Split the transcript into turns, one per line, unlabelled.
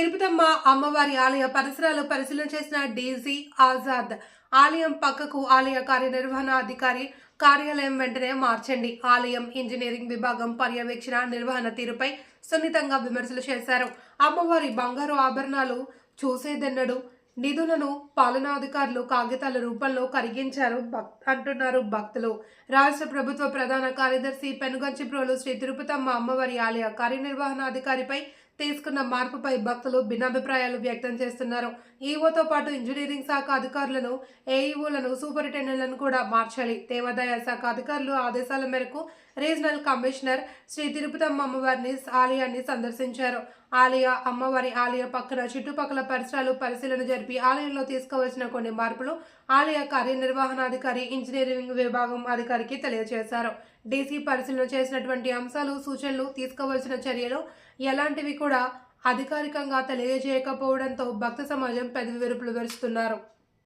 తిరుపతమ్మ అమ్మవారి ఆలయ పరిసరాలు పరిశీలన చేసిన డీజీ ఆజాద్. ఆలయం పక్కకు ఆలయ కార్యనిర్వహణాధికారి కార్యాలయం వెంటనే మార్చండి. ఆలయం ఇంజనీరింగ్ విభాగం పర్యవేక్షణ నిర్వహణ తీరుపై సున్నితంగా విమర్శలు చేశారు. అమ్మవారి బంగారు ఆభరణాలు చూసేదెన్నడు నిధులను పాలనాధికారులు కాగితాల రూపంలో కరిగించారు భక్ అంటున్నారు భక్తులు. రాష్ట్ర ప్రభుత్వ ప్రధాన కార్యదర్శి పెనుగంచిప్రోలు శ్రీ తిరుపతమ్మ అమ్మవారి ఆలయ కార్యనిర్వహణాధికారిపై తీసుకున్న మార్పుపై భక్తులు భిన్నాభిప్రాయాలు వ్యక్తం చేస్తున్నారు. ఈవోతో పాటు ఇంజనీరింగ్ శాఖ అధికారులను ఏఈఓలను సూపరింటెండెంట్లను కూడా మార్చాలి. దేవాదాయ శాఖ అధికారులు ఆదేశాల మేరకు రీజనల్ కమిషనర్ శ్రీ తిరుపతమ్మ అమ్మవారిని ఆలయాన్ని సందర్శించారు. ఆలయ అమ్మవారి ఆలయ పక్కన చుట్టుపక్కల పరిసరాలు పరిశీలన జరిపి ఆలయంలో తీసుకోవాల్సిన కొన్ని మార్పులు ఆలయ కార్యనిర్వహణాధికారి ఇంజనీరింగ్ విభాగం అధికారికి తెలియజేశారు. డీసీ పరిశీలన చేసినటువంటి అంశాలు సూచనలు తీసుకోవాల్సిన చర్యలు ఎలాంటివి కూడా అధికారికంగా తెలియజేయకపోవడంతో భక్త సమాజం పెదవి విరుపులు వెరుస్తున్నారు.